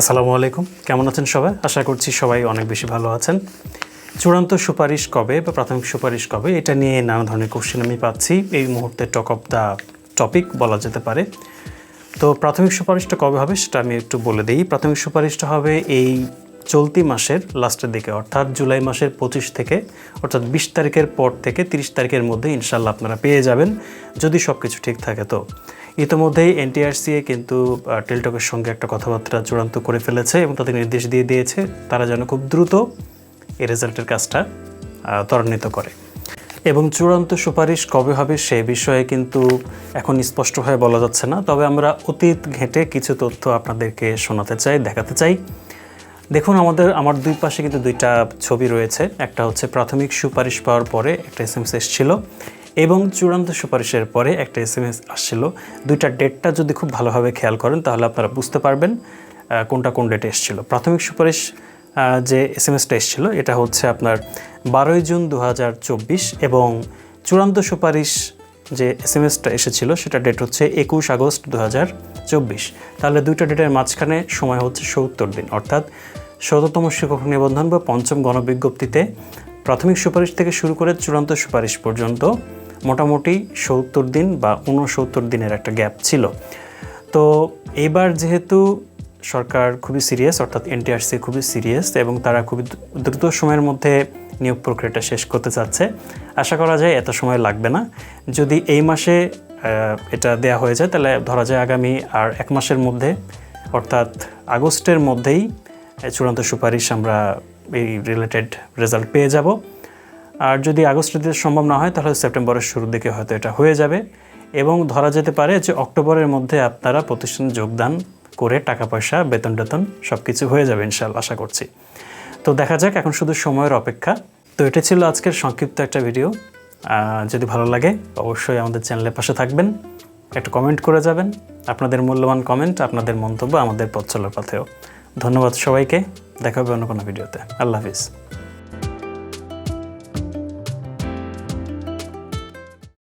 আসসালামু আলাইকুম। কেমন আছেন সবাই? আশা করছি সবাই অনেক বেশি ভালো আছেন। চূড়ান্ত সুপারিশ কবে বা প্রাথমিক সুপারিশ কবে, এটা নিয়ে নানা ধরনের কোশ্চেন আমি পাচ্ছি। এই মুহূর্তে টক অফ দ্য টপিক বলা যেতে পারে। তো প্রাথমিক সুপারিশটা কবে হবে সেটা আমি একটু বলে দিই। প্রাথমিক সুপারিশটা হবে এই চলতি মাসের লাস্টের দিকে, অর্থাৎ জুলাই মাসের পঁচিশ থেকে, অর্থাৎ বিশ তারিখের পর থেকে, তিরিশ তারিখের মধ্যে ইনশাল্লাহ আপনারা পেয়ে যাবেন, যদি সব কিছু ঠিক থাকে তো। ইতিমধ্যেই এনটিআরসিএ কিন্তু টেলটকের সঙ্গে একটা কথাবার্তা চূড়ান্ত করে ফেলেছে এবং তাদের নির্দেশ দিয়ে দিয়েছে তারা যেন খুব দ্রুত এই রেজাল্টের কাজটা ত্বরান্বিত করে। এবং চূড়ান্ত সুপারিশ কবে হবে সে বিষয়ে কিন্তু এখন স্পষ্টভাবে বলা যাচ্ছে না। তবে আমরা অতীত ঘেঁটে কিছু তথ্য আপনাদেরকে শোনাতে চাই, দেখাতে চাই। দেখুন, আমাদের, আমার দুই পাশে কিন্তু দুইটা ছবি রয়েছে। একটা হচ্ছে প্রাথমিক সুপারিশ পাওয়ার পরে একটা এস এম এস এসেছিল। এবং চূড়ান্ত সুপারিশের পরে একটা এস এম এস আসছিল। দুইটা ডেটটা যদি খুব ভালোভাবে খেয়াল করেন, তাহলে আপনারা বুঝতে পারবেন কোনটা কোন ডেটে এসেছিল। প্রাথমিক সুপারিশ যে এস এম এসটা এসেছিল, এটা হচ্ছে আপনার বারোই জুন দু হাজার চব্বিশ এবং চূড়ান্ত সুপারিশ যে এস এম এসটা এসেছিল, সেটা ডেট হচ্ছে একুশ আগস্ট দু হাজার চব্বিশ। তাহলে দুইটা ডেটের মাঝখানে সময় হচ্ছে সত্তর দিন, অর্থাৎ শততম শিক্ষক নিবন্ধন বা পঞ্চম গণবিজ্ঞপ্তিতে প্রাথমিক সুপারিশ থেকে শুরু করে চূড়ান্ত সুপারিশ পর্যন্ত মোটামুটি সত্তর দিন বা ঊনসত্তর দিনের একটা গ্যাপ ছিল। তো এইবার যেহেতু সরকার খুবই সিরিয়াস, অর্থাৎ এনটিআরসি খুবই সিরিয়াস এবং তারা খুবই দ্রুত সময়ের মধ্যে নিয়োগ প্রক্রিয়াটা শেষ করতে চাচ্ছে, আশা করা যায় এত সময় লাগবে না। যদি এই মাসে এটা দেয়া হয়ে যায়, তাহলে ধরা যায় আগামী আর এক মাসের মধ্যে, অর্থাৎ আগস্টের মধ্যেই চূড়ান্ত সুপারিশ আমরা এই রিলেটেড রেজাল্ট পেয়ে যাব। আর যদি আগস্টে দিতে সম্ভব না হয়, তাহলে সেপ্টেম্বরের শুরুর দিকে হয়তো এটা হয়ে যাবে। এবং ধরা যেতে পারে যে অক্টোবরের মধ্যে আপনারা প্রতিষ্ঠানে যোগদান করে টাকা পয়সা, বেতন টেতন সব কিছু হয়ে যাবে ইনশাল্লাহ আশা করছি। তো দেখা যাক, এখন শুধু সময়ের অপেক্ষা। তো এটা ছিল আজকের সংক্ষিপ্ত একটা ভিডিও। যদি ভালো লাগে, অবশ্যই আমাদের চ্যানেলের পাশে থাকবেন। একটা কমেন্ট করে যাবেন। আপনাদের মূল্যবান কমেন্ট, আপনাদের মন্তব্য আমাদের পথ চলার পথেও। ধন্যবাদ সবাইকে। দেখা হবে অন্য কোনো ভিডিওতে। আল্লাহ হাফিজ।